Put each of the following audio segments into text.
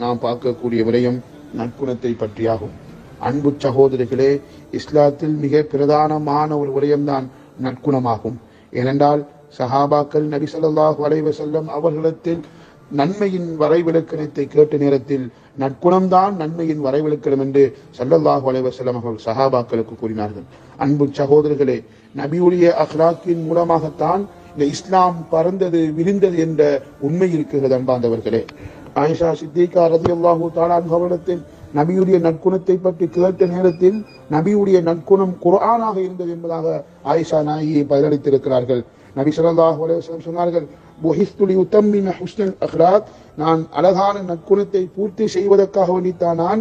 நாம் பார்க்கக்கூடிய விடயம் நற்குணத்தை பற்றியாகும். அன்பு சகோதரிகளே இஸ்லாத்தில் மிக பிரதானமான ஒரு விடயம்தான் நற்குணமாகும். ஏனென்றால் சஹாபாக்கள் நபி ஸல்லல்லாஹு அலைஹி வஸல்லம் அவர்களிடத்தில் நன்மையின் வரைவிலக்கணத்தை கேட்ட நேரத்தில் நற்குணம்தான் நன்மையின் வரைவிலக்கணம் என்று சல்லல்லாஹ் அலைஹி வஸல்லம் அவர்கள் சஹாபாக்களுக்கு கூறினார்கள். அன்பு சகோதரர்களே நபியுடைய அஹ்லாக்கின் மூலமாகத்தான் இந்த இஸ்லாம் பறந்தது விரிந்தது என்ற உண்மை இருக்கிறது அன்பாந்தவர்களே ஆயிஷா சித்திகா ரதியல்லாஹு தஆலா அவரிடத்தில் நபியுடைய நற்குணத்தை பற்றி கேட்ட நேரத்தில் நபியுடைய நற்குணம் குரானாக இருந்தது என்பதாக ஆயிஷா நாயியை பதிலளித்திருக்கிறார்கள். நபி சொல்லாஹ் அலைஹி சொன்னார்கள் புஹிஸ்துலி லியுத்தம்மிம ஹுஸ்னல் அஹ்ராத். நான் அழகான நற்குணத்தை பூர்த்தி செய்வதற்காக வேண்டித்தான் நான்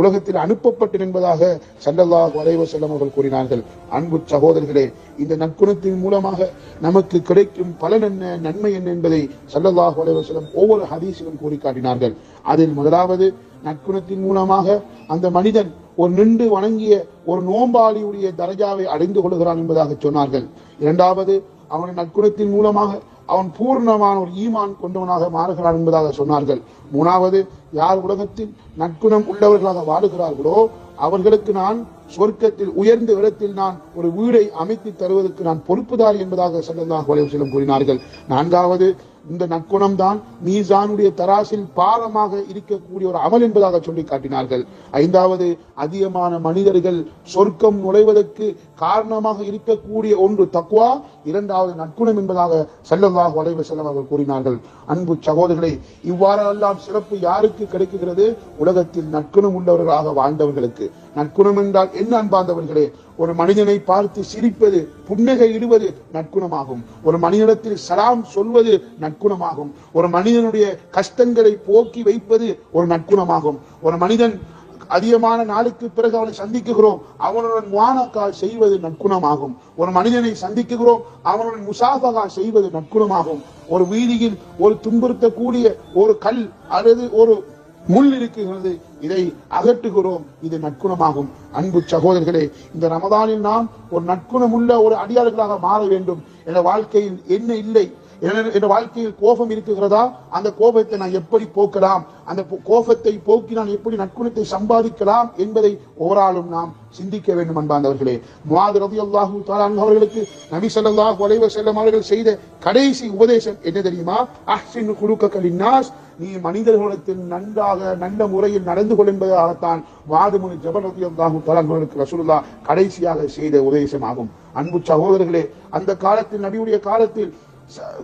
உலகத்தில் அனுப்பப்பட்டேன் என்பதாக சல்லல்லாஹு அலைஹி செல்லம் அவர்கள் கூறினார்கள். அன்பு சகோதரர்களே இந்த நற்குணத்தின் மூலமாக நமக்கு கிடைக்கும் பலன் என்ன நன்மை என்ன என்பதை சல்லல்லா அலைஹி செல்லம் ஒவ்வொரு ஹதீஸிலும் கூறி காட்டினார்கள் அதில் முதலாவது நற்குணத்தின் மூலமாக அந்த மனிதன் ஒரு நின்று வணங்கிய ஒரு நோம்பாளியுடைய தரஜாவை அடைந்து கொள்கிறான் என்பதாக சொன்னார்கள். இரண்டாவது அவனுடைய நற்குணத்தின் மூலமாக அவன் பூர்ணமான ஒரு ஈமான் கொண்டவனாக மாறுகிறான் என்பதாக சொன்னார்கள். மூணாவது யார் உலகத்தில் நற்குணம் உள்ளவர்களாக வாழுகிறார்களோ அவர்களுக்கு நான் சொர்க்கத்தில் உயர்ந்த இடத்தில் நான் ஒரு வீடை அமைத்து தருவதற்கு நான் பொறுப்புதாரி என்பதாக ஸல்லல்லாஹு அலைஹி வஸல்லம் கூறினார்கள். நான்காவது இந்த நற்குணம் தான் மீசானுடைய தராசில் பாரமாக இருக்கக்கூடிய ஒரு அமல் என்பதாக சொல்லி காட்டினார்கள். ஐந்தாவது அதிகமான மனிதர்கள் சொர்க்கம் நுழைவதற்கு காரணமாக இருக்கக்கூடிய ஒன்று தக்குவா இரண்டாவது நற்குணம் என்பதாக ஸல்லல்லாஹு உடைவ செல்லம் அவர்கள் கூறினார்கள். அன்பு சகோதரர்களே இவ்வாறெல்லாம் சிறப்பு யாருக்கு கிடைக்குகிறது? உலகத்தில் நற்குணம் உள்ளவர்களாக வாழ்ந்தவர்களுக்கு. நற்குணம் என்றால் என்ன அன்பார்ந்தவர்களே? ஒரு மனிதனை பார்த்து சிரிப்பது புன்னகை இடுவது நற்குணமாகும். ஒரு மனிதனிடத்தில் சலாம் சொல்வது நற்குணமாகும். ஒரு மனிதனுடைய கஷ்டங்களை போக்கி வைப்பது ஒரு நற்குணமாகும். ஒரு மனிதன் அதிகமான நாளுக்கு பிறகு அவனை சந்திக்குகிறோம் அவனுடன் முவானக்கால் செய்வது நற்குணமாகும். ஒரு மனிதனை சந்திக்குகிறோம் அவனுடன் முசாஃபகா செய்வது நற்குணமாகும். ஒரு வீதியில் ஒரு துன்புறுத்தக்கூடிய ஒரு கல் அல்லது ஒரு முள் இருக்குகிறது இதை அகற்றுகிறோம். இது நற்குணமாகும். அன்பு சகோதரர்களே இந்த ரமதானில் நாம் ஒரு நற்குணமுள்ள ஒரு அடியார்களாக மாற வேண்டும் என்ற வாழ்க்கையில் என்ன இல்லை? என் வாழ்க்கையில் கோபம் இருக்குகிறதா? அந்த கோபத்தை நான் எப்படி போக்கலாம்? அந்த கோபத்தை போக்கி நான் எப்படி நற்குணத்தை சம்பாதிக்கலாம் என்பதை ஓராளும் நாம் சிந்திக்க வேண்டும் அன்பாந்தவர்களே முவாது ரவி அல்லாஹூ அவர்களுக்கு நபி ஸல்லல்லாஹு அலைஹி செல்லம் அவர்கள் செய்த கடைசி உபதேசம் என்ன தெரியுமா? அஹ்சின் குலுக்க நாஸ் நீ மனிதர்களிடத்தில் நன்றாக நல்ல முறையில் நடந்து கொள் என்பதாகத்தான் வாதுமுனி ஜபர் ரதி அல்லாஹூ அவர்களுக்கு ரசூலுல்லா கடைசியாக செய்த உபதேசமாகும் அன்பு சகோதரர்களே அந்த காலத்தில் நபியுடைய காலத்தில்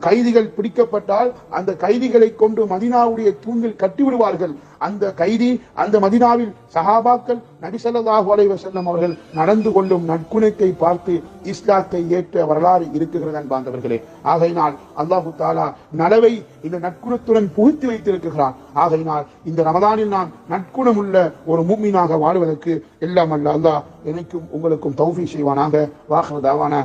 கைதிகள் பிடிக்கப்பட்டால் அந்த கைதிகளை கொண்டு மதினாவுடைய தூங்கில் கட்டி விடுவார்கள் அந்த கைதி அந்த மதினாவில் சஹாபாக்கள் நபி அலைவசல்லம் அவர்கள் நடந்து கொள்ளும் நற்குணத்தை பார்த்து இஸ்லாத்தை ஏற்ற வரலாறு இருக்குகிறது அன்பாந்தவர்களே ஆகையினால் அல்லாஹு தாலா நலவை இந்த நற்குணத்துடன் புகுத்தி வைத்திருக்கிறான். ஆகையினால் இந்த ரமதானில் நான் நற்குணம் உள்ள ஒரு மூமினாக வாழ்வதற்கு எல்லாம் அல்ல அல்லாஹ் எனக்கும் உங்களுக்கும் தௌஃபி செய்வானாக. வாகனதாவான